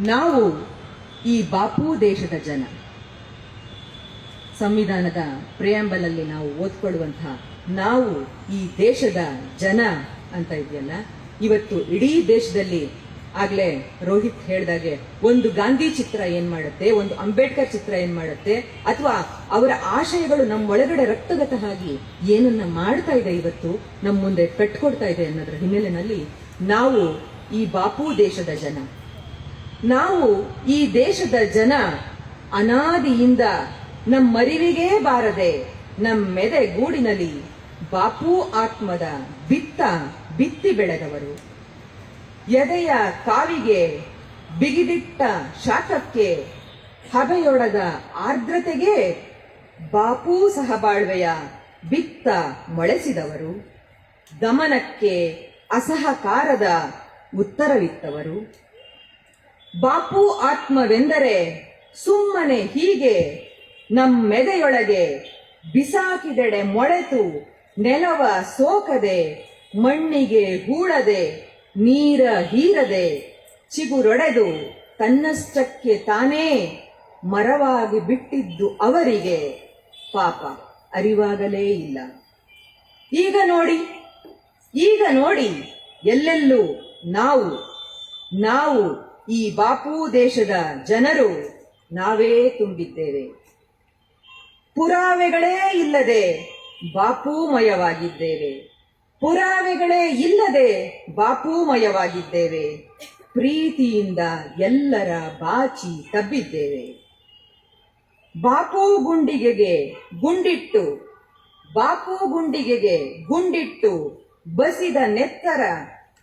ನಾವು ಈ ಬಾಪು ದೇಶದ ಜನ. ಸಂವಿಧಾನದ ಪ್ರಿಯಾಂಬಲಲ್ಲಿ ನಾವು ಓದ್ಕೊಳ್ಳುವಂತಹ ನಾವು ಈ ದೇಶದ ಜನ ಅಂತ ಇದೆಯಲ್ಲ ಇವತ್ತು ಇಡೀ ದೇಶದಲ್ಲಿ ಆಗ್ಲೇ ರೋಹಿತ್ ಹೇಳ್ದಾಗೆ ಒಂದು ಗಾಂಧಿ ಚಿತ್ರ ಏನ್ ಮಾಡುತ್ತೆ, ಒಂದು ಅಂಬೇಡ್ಕರ್ ಚಿತ್ರ ಏನ್ ಮಾಡುತ್ತೆ, ಅಥವಾ ಅವರ ಆಶಯಗಳು ನಮ್ಮ ಒಳಗಡೆ ರಕ್ತಗತ ಆಗಿ ಏನನ್ನ ಮಾಡ್ತಾ ಇದೆ ಇವತ್ತು, ನಮ್ಮ ಮುಂದೆ ಪೆಟ್ಕೊಡ್ತಾ ಇದೆ ಅನ್ನೋದ್ರ ಹಿನ್ನೆಲೆಯಲ್ಲಿ ನಾವು ಈ ಬಾಪು ದೇಶದ ಜನ. ನಾವು ಈ ದೇಶದ ಜನ ಅನಾದಿಯಿಂದ ನಮ್ಮರಿವಿಗೇ ಬಾರದೆ ನಮ್ಮೆದೆ ಗೂಡಿನಲ್ಲಿ ಬಾಪು ಆತ್ಮದ ಬಿತ್ತ ಬಿತ್ತಿ ಬೆಳೆದವರು. ಎದೆಯ ಕಾವಿಗೆ ಬಿಗಿದಿಟ್ಟ ಶಾಖಕ್ಕೆ ಹಬೆಯೊಡದ ಆರ್ದ್ರತೆಗೆ ಬಾಪೂ ಸಹಬಾಳ್ವೆಯ ಬಿತ್ತ ಮೊಳೆಸಿದವರು. ದಮನಕ್ಕೆ ಅಸಹಕಾರದ ಉತ್ತರವಿತ್ತವರು. ಬಾಪು ಆತ್ಮವೆಂದರೆ ಸುಮ್ಮನೆ ಹೀಗೆ ನಮ್ಮೆದೆಯೊಳಗೆ ಬಿಸಾಕಿದೆಡೆ ಮೊಳೆತು ನೆಲವ ಸೋಕದೆ, ಮಣ್ಣಿಗೆ ಹೂಳದೆ, ನೀರ ಹೀರದೆ, ಚಿಗುರೊಡೆದು ತನ್ನಷ್ಟಕ್ಕೆ ತಾನೇ ಮರವಾಗಿ ಬಿಟ್ಟಿದ್ದು ಅವರಿಗೆ. ಪಾಪ, ಅರಿವಾಗಲೇ ಇಲ್ಲ. ಈಗ ನೋಡಿ ಈಗ ನೋಡಿ ಎಲ್ಲೆಲ್ಲೂ ನಾವು ನಾವು ಈ ಬಾಪು ದೇಶದ ಜನರು ನಾವೇ ತುಂಬಿದ್ದೇವೆ. ಪುರಾವೆಗಳೇ ಇಲ್ಲದೆ ಬಾಪೂಮಯವಾಗಿದ್ದೇವೆ. ಪುರಾವೆಗಳೇ ಇಲ್ಲದೆ ಬಾಪೂಮಯವಾಗಿದ್ದೇವೆ. ಪ್ರೀತಿಯಿಂದ ಎಲ್ಲರ ಬಾಚಿ ತಬ್ಬಿದ್ದೇವೆ. ಬಾಪು ಗುಂಡಿಗೆಗೆ ಗುಂಡಿಟ್ಟು, ಬಾಪು ಗುಂಡಿಗೆಗೆ ಗುಂಡಿಟ್ಟು, ಬಸಿದ ನೆತ್ತರ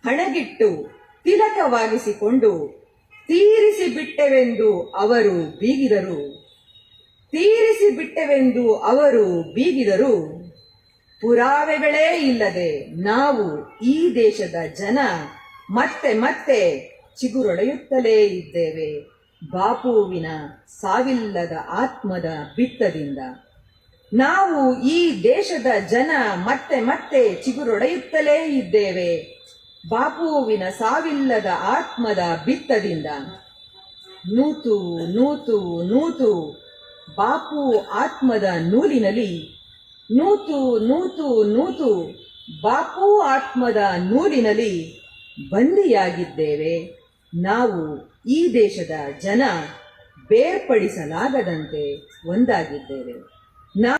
ಹಣಗಿಟ್ಟು, ತಿಲಕವಾಗಿಸಿಕೊಂಡು ತೀರಿಸಿ ಬಿಟ್ಟೆವೆಂದು ಅವರು ಬೀಗಿದರು. ತೀರಿಸಿ ಬಿಟ್ಟೆವೆಂದು ಅವರು ಬೀಗಿದರು. ಪುರಾವೆಗಳೇ ಇಲ್ಲದೆ ನಾವು ಈ ದೇಶದ ಜನ ಮತ್ತೆ ಮತ್ತೆ ಚಿಗುರೊಡೆಯುತ್ತಲೇ ಇದ್ದೇವೆ. ಬಾಪುವಿನ ಸಾವಿಲ್ಲದ ಆತ್ಮದ ಬಿತ್ತದಿಂದ. ನಾವು ಈ ದೇಶದ ಜನ ಮತ್ತೆ ಮತ್ತೆ ಚಿಗುರೊಡೆಯುತ್ತಲೇ ಇದ್ದೇವೆ. ಬಾಪುವಿನ ಸಾವಿಲ್ಲದ ಆತ್ಮದ ಬಿತ್ತದಿಂದ. ನೂತು ನೂತು ನೂತು. ಬಾಪು ಆತ್ಮದ ನೂಲಿನಲ್ಲಿ ನೂತು ನೂತು ನೂತು. ಬಾಪು ಆತ್ಮದ ನೂಲಿನಲ್ಲಿ ಬಂದಿಯಾಗಿದ್ದೇವೆ. ನಾವು ಈ ದೇಶದ ಜನ ಬೇರ್ಪಡಿಸಲಾಗದಂತೆ ಒಂದಾಗಿದ್ದೇವೆ.